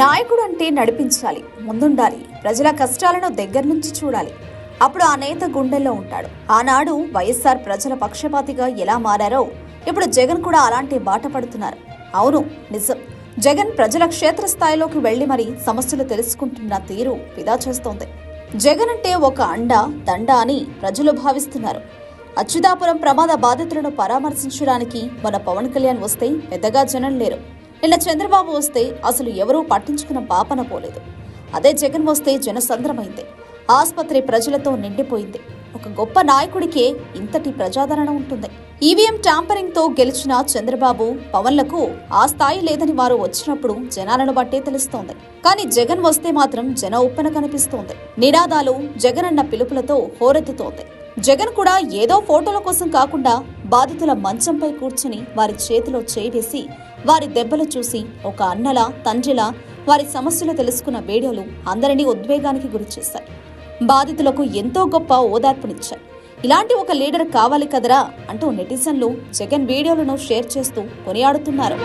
నాయకుడు అంటే నడిపించాలి ముందుండాలి ప్రజల కష్టాలను దగ్గర నుంచి చూడాలి. అప్పుడు ఆ నేత గుండెల్లో ఉంటాడు. ఆనాడు వైఎస్ఆర్ ప్రజల పక్షపాతిగా ఎలా మారారో ఇప్పుడు జగన్ కూడా అలాంటి బాట పడుతున్నారు. అవును నిజం. జగన్ ప్రజల క్షేత్రస్థాయిలోకి వెళ్ళి మరి సమస్యలు తెలుసుకుంటున్న తీరు పిదా చేస్తోంది. జగన్ అంటే ఒక అండ దండ అని ప్రజలు భావిస్తున్నారు. అచ్యుతాపురం ప్రమాద బాధితులను పరామర్శించడానికి మన పవన్ కళ్యాణ్ వస్తే పెద్దగా జనం లేరు. నిన్న చంద్రబాబు వస్తే అసలు ఎవరూ పట్టించుకున్న పాపన పోలేదు. అదే జగన్ వస్తే జనసంద్రమైంది. ఆసుపత్రి ప్రజలతో నిండిపోయింది. ఒక గొప్ప నాయకుడికే ఇంతటి ప్రజాదరణ ఉంటుంది. ఈవీఎం ట్యాంపరింగ్తో గెలిచిన చంద్రబాబు పవన్లకు ఆ స్థాయి లేదని వారు వచ్చినప్పుడు జనాలను బట్టే తెలుస్తోంది. కానీ జగన్ వస్తే మాత్రం జన ఉప్పన కనిపిస్తోంది. నినాదాలు జగన్ అన్న పిలుపులతో హోరెత్తుతోంది. జగన్ కూడా ఏదో ఫోటోల కోసం కాకుండా బాధితుల మంచంపై కూర్చుని వారి చేతిలో చేవేసి వారి దెబ్బలు చూసి ఒక అన్నలా తండ్రిలా వారి సమస్యలు తెలుసుకున్న వీడియోలు అందరినీ ఉద్వేగానికి గురిచేశాయి బాధితులకు ఎంతో గొప్ప ఓదార్పునిచ్చాయి. ఇలాంటి ఒక లీడర్ కావాలి కదరా అంటూ నెటిజన్లు జగన్ వీడియోలను షేర్ చేస్తూ కొనియాడుతున్నారు.